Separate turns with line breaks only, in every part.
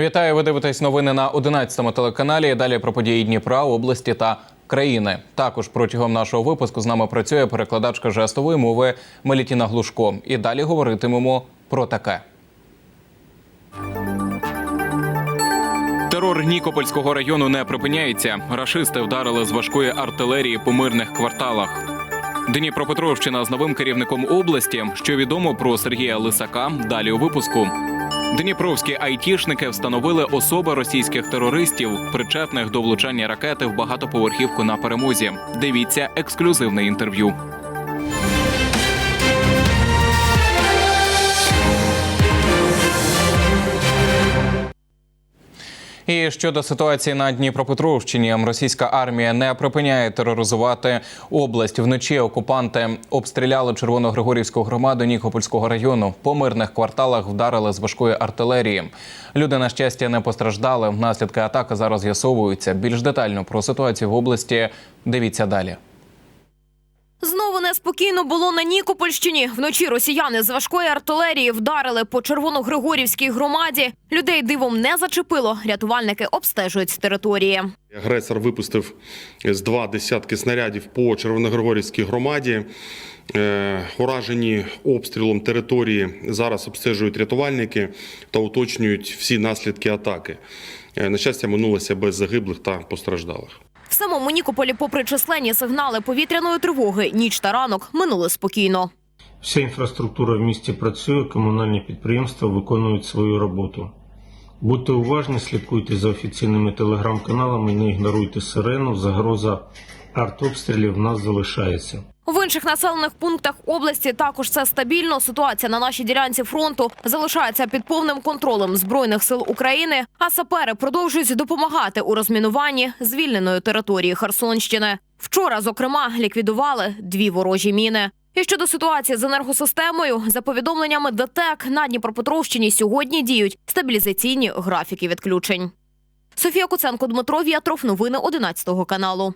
Вітаю, ви дивитесь новини на 11 телеканалі. Далі про події Дніпра, області та країни. Також протягом нашого випуску з нами працює перекладачка жестової мови Мелітіна Глушко. І далі говоритимемо про таке. Терор Нікопольського району не припиняється. Рашисти вдарили з важкої артилерії по мирних кварталах. Дніпропетровщина з новим керівником області. Що відомо про Сергія Лисака? Далі у випуску. Дніпровські айтішники встановили особи російських терористів, причетних до влучання ракети в багатоповерхівку на перемозі. Дивіться ексклюзивне інтерв'ю. І щодо ситуації на Дніпропетровщині, російська армія не припиняє тероризувати область. Вночі окупанти обстріляли червоногригорівську громаду Нікопольського району. По мирних кварталах вдарили з важкої артилерії. Люди на щастя не постраждали. Наслідки атаки зараз з'ясовуються. Більш детально про ситуацію в області дивіться далі.
Знову неспокійно було на Нікопольщині. Вночі росіяни з важкої артилерії вдарили по червоногригорівській громаді. Людей дивом не зачепило. Рятувальники обстежують території.
Агресор випустив з два десятки снарядів по Червоногригорівській громаді. Е, Уражені обстрілом території зараз обстежують рятувальники та уточнюють всі наслідки атаки. Е, На щастя, минулося без загиблих та постраждалих.
В самому Нікополі, попри численні сигнали повітряної тривоги, ніч та ранок минули спокійно.
Вся інфраструктура в місті працює, комунальні підприємства виконують свою роботу. Будьте уважні, слідкуйте за офіційними телеграм-каналами, не ігноруйте сирену, загроза артобстрілів в нас залишається.
В інших населених пунктах області також все стабільно. Ситуація на нашій ділянці фронту залишається під повним контролем збройних сил України. А сапери продовжують допомагати у розмінуванні звільненої території Херсонщини. Вчора, зокрема, ліквідували дві ворожі міни. І щодо ситуації з енергосистемою, за повідомленнями ДТЕК на Дніпропетровщині сьогодні діють стабілізаційні графіки відключень. Софія Куценко, Дмитро В'ятров. Новини 11 каналу.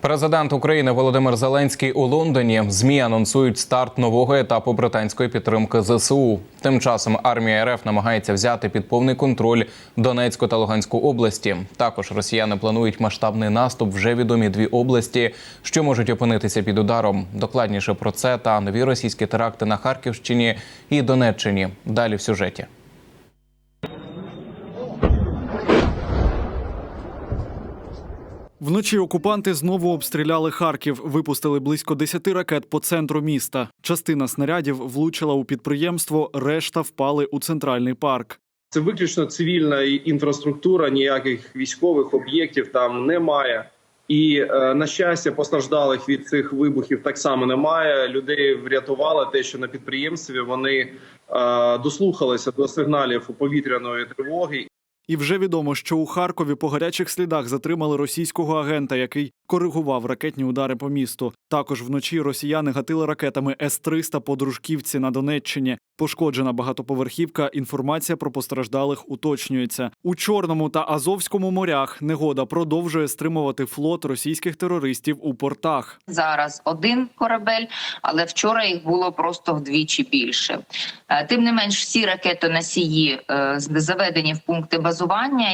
Президент України Володимир Зеленський у Лондоні змі анонсують старт нового етапу британської підтримки ЗСУ. Тим часом армія РФ намагається взяти під повний контроль Донецьку та Луганську області. Також росіяни планують масштабний наступ вже відомі дві області, що можуть опинитися під ударом. Докладніше про це та нові російські теракти на Харківщині і Донеччині. Далі в сюжеті.
Вночі окупанти знову обстріляли Харків, випустили близько 10 ракет по центру міста. Частина снарядів влучила у підприємство, решта впали у центральний парк.
Це виключно цивільна інфраструктура, ніяких військових об'єктів там немає. І е, на щастя, постраждалих від цих вибухів так само немає. Людей врятувало те, що на підприємстві вони е, дослухалися до сигналів повітряної тривоги
І вже відомо, що у Харкові по гарячих слідах затримали російського агента, який коригував ракетні удари по місту. Також вночі росіяни гатили ракетами С-300 по Дружківці на Донеччині. Пошкоджена багатоповерхівка. Інформація про постраждалих уточнюється у Чорному та Азовському морях. Негода продовжує стримувати флот російських терористів у портах.
зараз один корабель, але вчора їх було просто вдвічі більше. Е, Тим не менш, всі ракетоносії е, заведені в пункти базування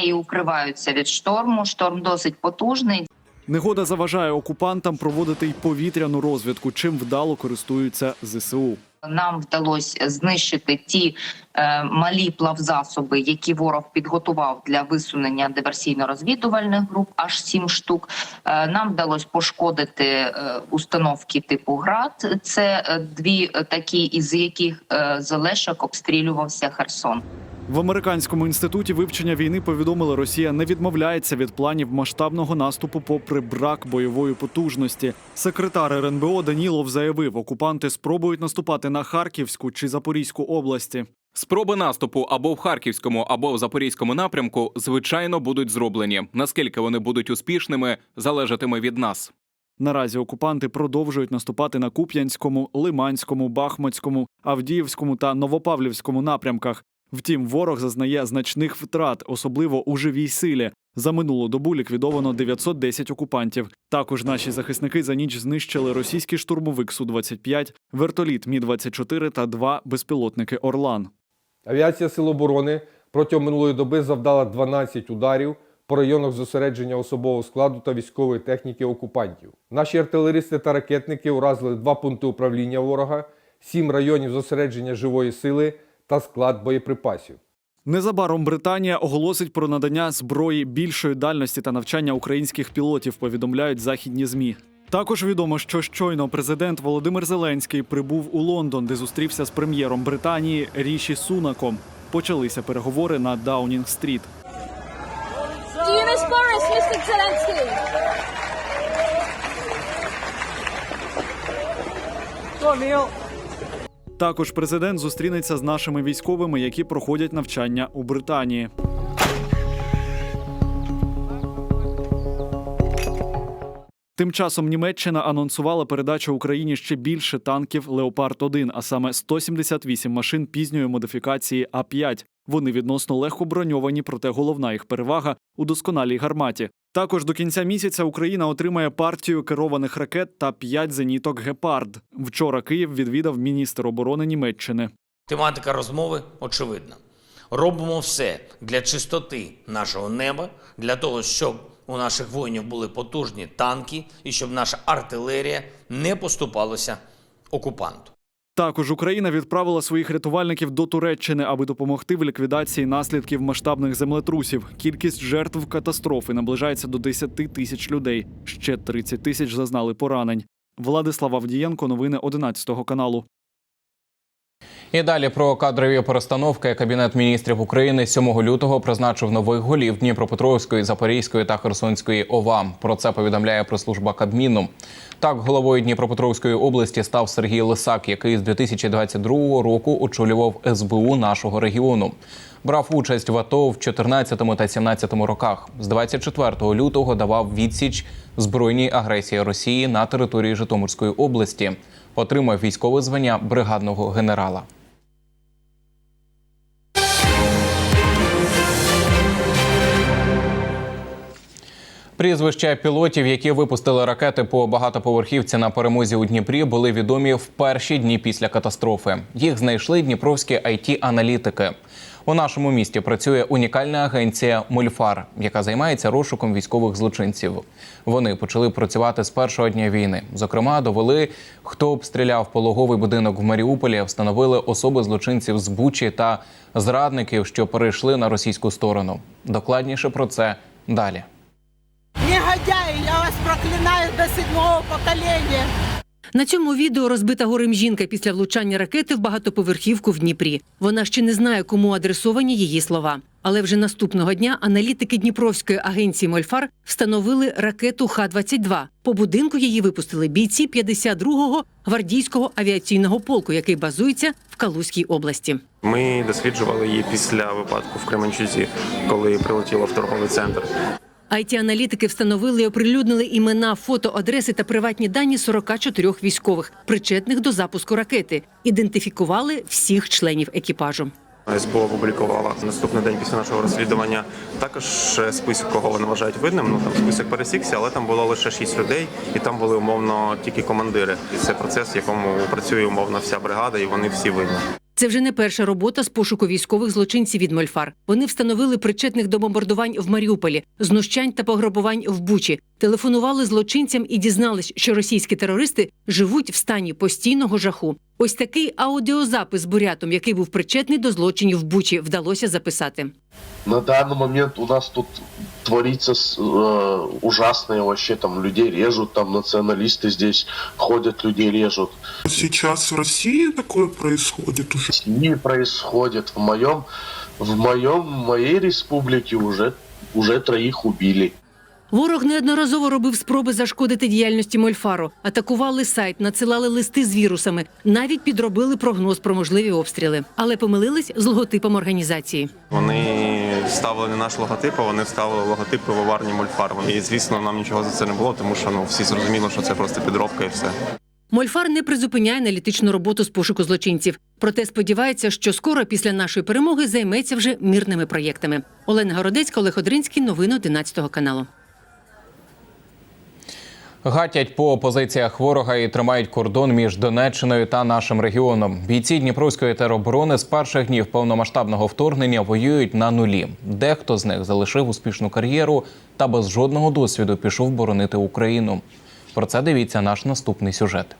і укриваються від шторму. Шторм досить потужний.
Негода заважає окупантам проводити й повітряну розвідку, чим вдало користуються ЗСУ.
Нам вдалося знищити ті е, малі плавзасоби, які ворог підготував для висунення диверсійно-розвідувальних груп, аж сім штук. Е, нам вдалося пошкодити е, установки типу ГРАД. Це е, дві е, такі, із яких е, з Олешок обстрілювався Херсон.
В американському інституті вивчення війни повідомили, Росія не відмовляється від планів масштабного наступу, попри брак бойової потужності. Секретар РНБО Данілов заявив, окупанти спробують наступати на Харківську чи Запорізьку області.
Спроби наступу або в харківському, або в запорізькому напрямку, звичайно, будуть зроблені. Наскільки вони будуть успішними, залежатиме від нас.
Наразі окупанти продовжують наступати на Куп'янському, Лиманському, Бахмутському, Авдіївському та Новопавлівському напрямках. Втім, ворог зазнає значних втрат, особливо у живій силі. За минулу добу ліквідовано 910 окупантів. Також наші захисники за ніч знищили російський штурмовик Су-25, вертоліт Мі-24 та два безпілотники Орлан.
Авіація Сил оборони протягом минулої доби завдала 12 ударів по районах зосередження особового складу та військової техніки окупантів. Наші артилеристи та ракетники уразили два пункти управління ворога, сім районів зосередження живої сили та склад боєприпасів.
Незабаром Британія оголосить про надання зброї більшої дальності та навчання українських пілотів. Повідомляють західні змі. Також відомо, що щойно президент Володимир Зеленський прибув у Лондон, де зустрівся з прем'єром Британії Ріші Сунаком. Почалися переговори на Даунінг-стріт.
Do you
Також президент зустрінеться з нашими військовими, які проходять навчання у Британії. Тим часом Німеччина анонсувала передачу Україні ще більше танків Леопард 1 а саме 178 машин пізньої модифікації А5. Вони відносно легко броньовані, проте головна їх перевага у досконалій гарматі. Також до кінця місяця Україна отримає партію керованих ракет та 5 зеніток Гепард. Вчора Київ відвідав міністр оборони Німеччини.
Тематика розмови очевидна. Робимо все для чистоти нашого неба, для того, щоб у наших воїнів були потужні танки і щоб наша артилерія не поступалася окупанту.
Також Україна відправила своїх рятувальників до Туреччини, аби допомогти в ліквідації наслідків масштабних землетрусів. Кількість жертв катастрофи наближається до 10 тисяч людей. Ще 30 тисяч зазнали поранень. Владислав Авдієнко, новини 11 каналу.
І далі про кадрові перестановки Кабінет міністрів України 7 лютого призначив нових голів Дніпропетровської, Запорізької та Херсонської ОВА. Про це повідомляє прес-служба Кабміну. Так, головою Дніпропетровської області став Сергій Лисак, який з 2022 року очолював СБУ нашого регіону. Брав участь в АТО в 2014 та 17 роках. З 24 лютого давав відсіч збройній агресії Росії на території Житомирської області. Отримав військове звання бригадного генерала. Прізвища пілотів, які випустили ракети по багатоповерхівці на перемозі у Дніпрі, були відомі в перші дні після катастрофи. Їх знайшли дніпровські it аналітики У нашому місті працює унікальна агенція Мульфар, яка займається розшуком військових злочинців. Вони почали працювати з першого дня війни. Зокрема, довели, хто обстріляв пологовий будинок в Маріуполі, встановили особи злочинців з Бучі та зрадників, що перейшли на російську сторону. Докладніше про це далі.
Негодяї, я вас проклинаю до седьмого покоління.
На цьому відео розбита горем жінка після влучання ракети в багатоповерхівку в Дніпрі. Вона ще не знає, кому адресовані її слова. Але вже наступного дня аналітики Дніпровської агенції Мольфар встановили ракету Х-22. По будинку її випустили бійці 52-го гвардійського авіаційного полку, який базується в Калузькій області.
Ми досліджували її після випадку в Кременчузі, коли прилетіло в торговий центр.
IT-аналітики встановили і оприлюднили імена, фото, адреси та приватні дані 44 військових, причетних до запуску ракети. Ідентифікували всіх членів екіпажу.
СБУ опублікувала наступний день після нашого розслідування також список, кого вони вважають винним. Ну там список пересікся, але там було лише шість людей, і там були умовно тільки командири. І це процес, в якому працює умовно вся бригада, і вони всі винні.
Це вже не перша робота з пошуку військових злочинців від Мольфар. Вони встановили причетних до бомбардувань в Маріуполі, знущань та пограбувань в Бучі, телефонували злочинцям і дізнались, що російські терористи живуть в стані постійного жаху. Ось такий аудіозапис з бурятом, який був причетний до злочинів в Бучі, вдалося записати.
На данный момент у нас тут творится с- э, ужасное вообще, там людей режут, там националисты здесь ходят, людей режут.
Сейчас в России такое происходит уже.
Не происходит. В моем, в моем, в моей республике уже, уже троих убили.
Ворог неодноразово робив спроби зашкодити діяльності Мольфару, атакували сайт, надсилали листи з вірусами, навіть підробили прогноз про можливі обстріли, але помилились з логотипом організації.
Вони ставили не наш логотип, а вони ставили логотип пивоварні Мольфар. І звісно, нам нічого за це не було, тому що ну всі зрозуміли, що це просто підробка і все.
Мольфар не призупиняє аналітичну роботу з пошуку злочинців. Проте сподівається, що скоро після нашої перемоги займеться вже мирними проєктами. Олена Городецька, Олег Одринський, новини 11 каналу.
Гатять по позиціях ворога і тримають кордон між Донеччиною та нашим регіоном. Бійці Дніпровської тероборони з перших днів повномасштабного вторгнення воюють на нулі. Дехто з них залишив успішну кар'єру та без жодного досвіду пішов боронити Україну. Про це дивіться наш наступний сюжет.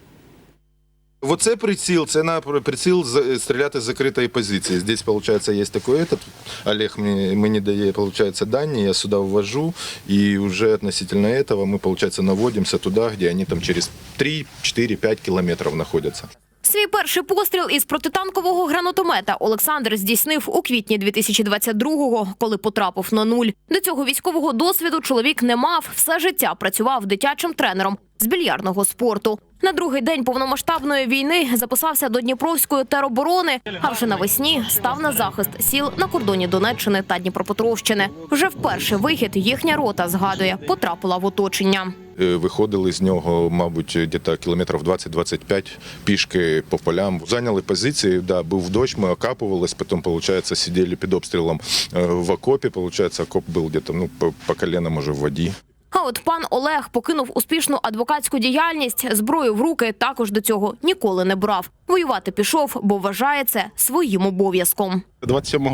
Оце приціл, це на приціл з- стріляти з закритої позиції. Здесь, получается, есть такой этот. Олег мені, мені дає, получается, дані, я сюди ввожу, і вже относительно этого ми, получается, наводимося туди, де вони там через 3, 4, 5 кілометрів знаходяться.
Свій перший постріл із протитанкового гранатомета Олександр здійснив у квітні 2022-го, коли потрапив на нуль. До цього військового досвіду чоловік не мав. Все життя працював дитячим тренером з більярдного спорту. На другий день повномасштабної війни записався до Дніпровської тероборони, а вже навесні став на захист сіл на кордоні Донеччини та Дніпропетровщини. Вже вперше вихід їхня рота згадує, потрапила в оточення.
Е, Виходили з нього, мабуть, десь кілометрів 20-25 пішки по полям. Зайняли позиції, да, був дощ, ми окапувались, потім, получается, сиділи під обстрілом е, в окопі. Получается, окоп був десь ну, по колено, може, в воді.
А от пан Олег покинув успішну адвокатську діяльність, зброю в руки також до цього ніколи не брав. Воювати пішов, бо вважає це своїм обов'язком.
27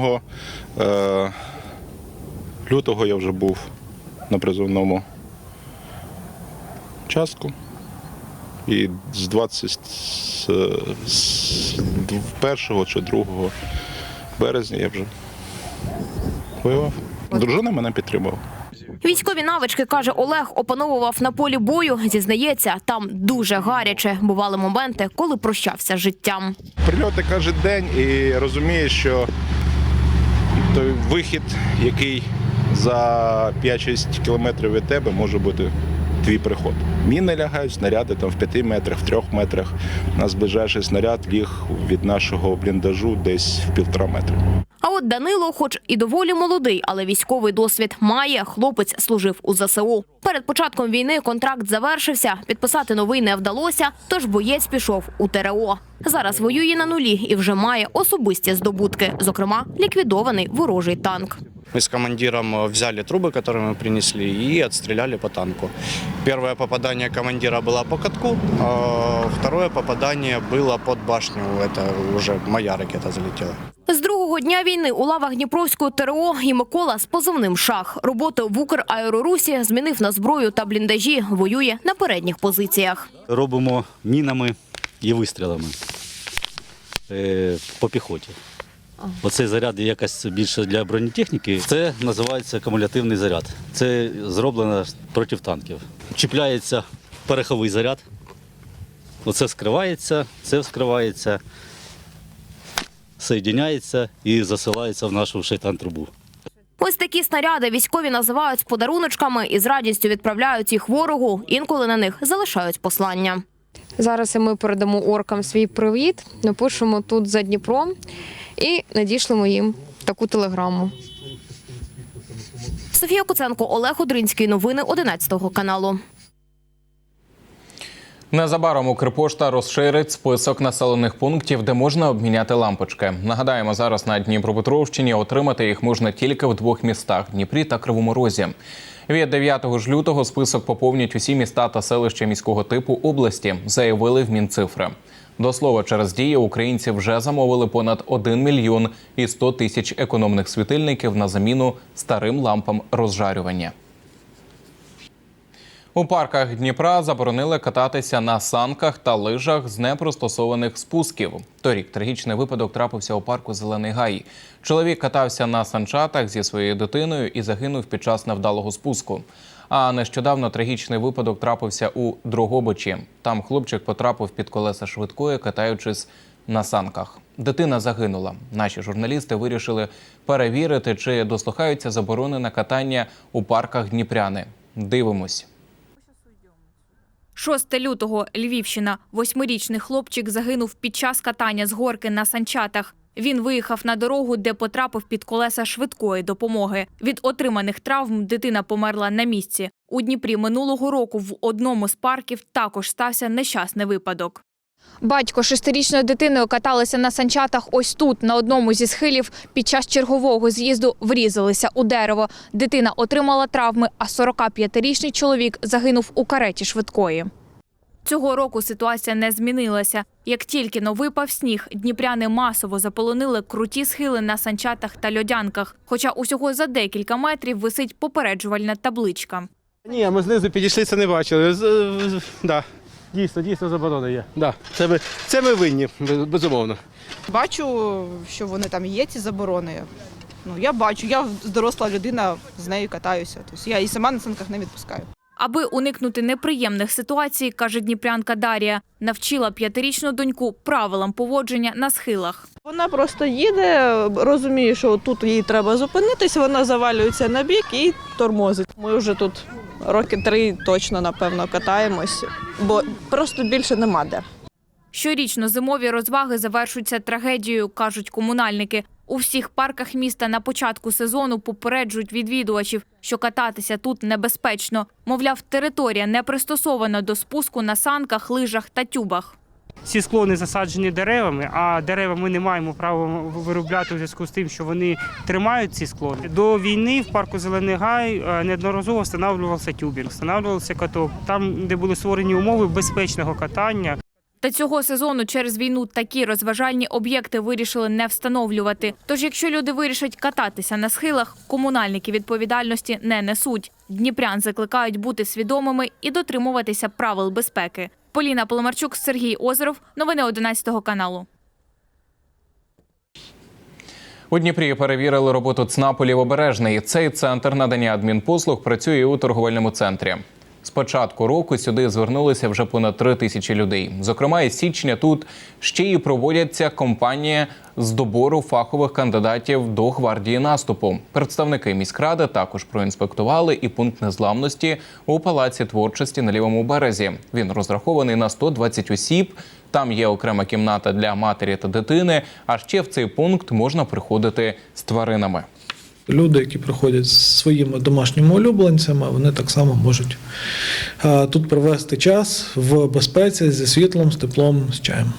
е, лютого я вже був на призовному частку. І з 21 чи 2 березня я вже воював. Дружина мене підтримала.
Військові навички каже Олег, опановував на полі бою. Зізнається, там дуже гаряче. Бували моменти, коли прощався з життям.
Прильоти кожен день і розумієш, що той вихід, який за 5-6 кілометрів від тебе, може бути твій приход. Міни лягають, снаряди там в 5 метрах, в 3 метрах. У нас ближайший снаряд ліг від нашого бліндажу десь в півтора метра.
А от Данило, хоч і доволі молодий, але військовий досвід має. Хлопець служив у ЗСУ. Перед початком війни контракт завершився. Підписати новий не вдалося, тож боєць пішов у ТРО. Зараз воює на нулі і вже має особисті здобутки, зокрема, ліквідований ворожий танк.
Мы с командиром э, взяли трубы, которые мы принесли, и отстреляли по танку. Первое попадание командира было по катку, а второе попадание было под башню. Это уже моя ракета залетела.
З другого дня війни у лавах Дніпровської ТРО і Микола з позивним шах. Роботу в Украерорусі змінив на зброю та бліндажі. Воює на передніх позиціях.
робимо мінами і вистрілами е, по піхоті. Оцей заряд є якась більше для бронетехніки. Це називається кумулятивний заряд. Це зроблено проти танків. Чіпляється пороховий заряд. Оце скривається, це вскривається, соєдиняється і засилається в нашу шейтан трубу.
Ось такі снаряди військові називають подаруночками і з радістю відправляють їх ворогу. Інколи на них залишають послання.
Зараз ми передамо оркам свій привіт, напишемо тут за Дніпром і надішлемо їм таку телеграму.
Софія Куценко, Олег Одринський. Новини 11 каналу.
Незабаром Укрпошта розширить список населених пунктів, де можна обміняти лампочки. Нагадаємо, зараз на Дніпропетровщині отримати їх можна тільки в двох містах Дніпрі та Кривому Розі. Від 9 ж лютого список поповнять усі міста та селища міського типу області, заявили в Мінцифри. До слова, через дії українці вже замовили понад 1 мільйон і 100 тисяч економних світильників на заміну старим лампам розжарювання. У парках Дніпра заборонили кататися на санках та лижах з непростосованих спусків. Торік трагічний випадок трапився у парку Зелений Гай. Чоловік катався на санчатах зі своєю дитиною і загинув під час невдалого спуску. А нещодавно трагічний випадок трапився у Дрогобичі. Там хлопчик потрапив під колеса швидкої, катаючись на санках. Дитина загинула. Наші журналісти вирішили перевірити, чи дослухаються заборони на катання у парках Дніпряни. Дивимось.
6 лютого Львівщина. Восьмирічний хлопчик загинув під час катання з горки на санчатах. Він виїхав на дорогу, де потрапив під колеса швидкої допомоги. Від отриманих травм дитина померла на місці. У Дніпрі минулого року в одному з парків також стався нещасний випадок.
Батько шестирічною дитиною каталися на санчатах ось тут, на одному зі схилів. Під час чергового з'їзду врізалися у дерево. Дитина отримала травми, а 45-річний чоловік загинув у кареті швидкої. Цього року ситуація не змінилася. Як тільки но випав сніг, дніпряни масово заполонили круті схили на санчатах та льодянках. Хоча усього за декілька метрів висить попереджувальна табличка.
Ні, ми знизу підійшли, це не бачили. З- Да. Дійсно, дійсно заборона є. Да. Це, ми, це ми винні, без- безумовно.
Бачу, що вони там є, ці заборони. Ну, я бачу, я доросла людина, з нею катаюся. Тобто я і сама на санках не відпускаю.
Аби уникнути неприємних ситуацій, каже дніпрянка Дарія, навчила п'ятирічну доньку правилам поводження на схилах.
Вона просто їде, розуміє, що тут їй треба зупинитись, вона завалюється на бік і тормозить. Ми вже тут роки три точно, напевно, катаємось, бо просто більше нема де.
Щорічно зимові розваги завершуються трагедією, кажуть комунальники. У всіх парках міста на початку сезону попереджують відвідувачів, що кататися тут небезпечно. Мовляв, територія не пристосована до спуску на санках, лижах та тюбах.
Ці склони засаджені деревами, а дерева ми не маємо права виробляти у зв'язку з тим, що вони тримають ці склони. До війни в парку Зелений Гай е, неодноразово встановлювався тюбінг, встановлювався каток. Там, де були створені умови безпечного катання.
Та цього сезону через війну такі розважальні об'єкти вирішили не встановлювати. Тож, якщо люди вирішать кататися на схилах, комунальники відповідальності не несуть. Дніпрян закликають бути свідомими і дотримуватися правил безпеки. Поліна Поломарчук, Сергій Озеров. Новини 11 каналу.
У Дніпрі перевірили роботу ЦНАПу «Лівобережний». Цей центр надання адмінпослуг працює у торговельному центрі. З початку року сюди звернулися вже понад три тисячі людей. Зокрема, із січня тут ще й проводяться кампанії з добору фахових кандидатів до гвардії наступу. Представники міськради також проінспектували і пункт незламності у палаці творчості на лівому березі. Він розрахований на 120 осіб. Там є окрема кімната для матері та дитини. А ще в цей пункт можна приходити з тваринами.
Люди, які приходять з своїми домашніми улюбленцями, вони так само можуть тут провести час в безпеці зі світлом, з теплом, з чаєм.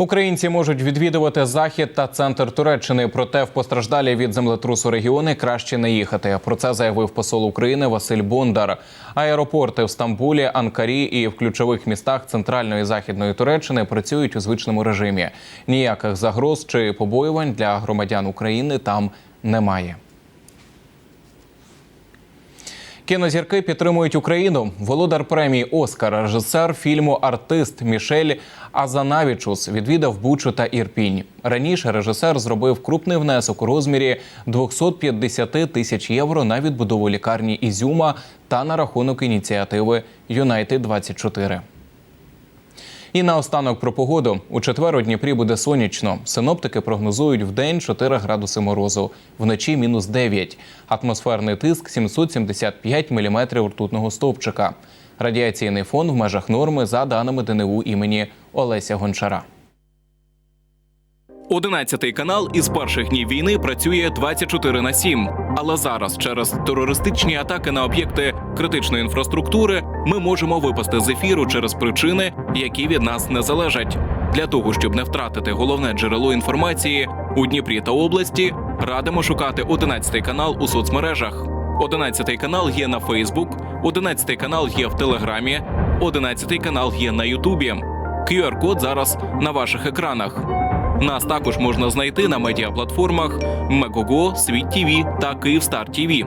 Українці можуть відвідувати захід та центр Туреччини. Проте в постраждалі від землетрусу регіони краще не їхати. Про це заявив посол України Василь Бондар. Аеропорти в Стамбулі, Анкарі і в ключових містах центральної і західної Туреччини працюють у звичному режимі. Ніяких загроз чи побоювань для громадян України там немає. Кінозірки підтримують Україну. Володар премії Оскар, режисер фільму Артист Мішель Азанавічус відвідав Бучу та Ірпінь. Раніше режисер зробив крупний внесок у розмірі 250 тисяч євро на відбудову лікарні Ізюма та на рахунок ініціативи Юнайтед 24 і наостанок про погоду. У четвер у Дніпрі буде сонячно. Синоптики прогнозують в день 4 градуси морозу, вночі мінус 9. Атмосферний тиск 775 міліметрів ртутного стовпчика. Радіаційний фон в межах норми за даними ДНУ імені Олеся Гончара.
11 канал із перших днів війни працює 24 на 7. Але зараз, через терористичні атаки на об'єкти критичної інфраструктури, ми можемо випасти з ефіру через причини, які від нас не залежать. Для того щоб не втратити головне джерело інформації у Дніпрі та області, радимо шукати 11 канал у соцмережах. 11 канал є на Фейсбук, 11 канал є в Телеграмі, 11 канал є на Ютубі. QR-код зараз на ваших екранах. Нас також можна знайти на медіаплатформах Мегого, Світ ТІВІ та Київстар ТІВІ.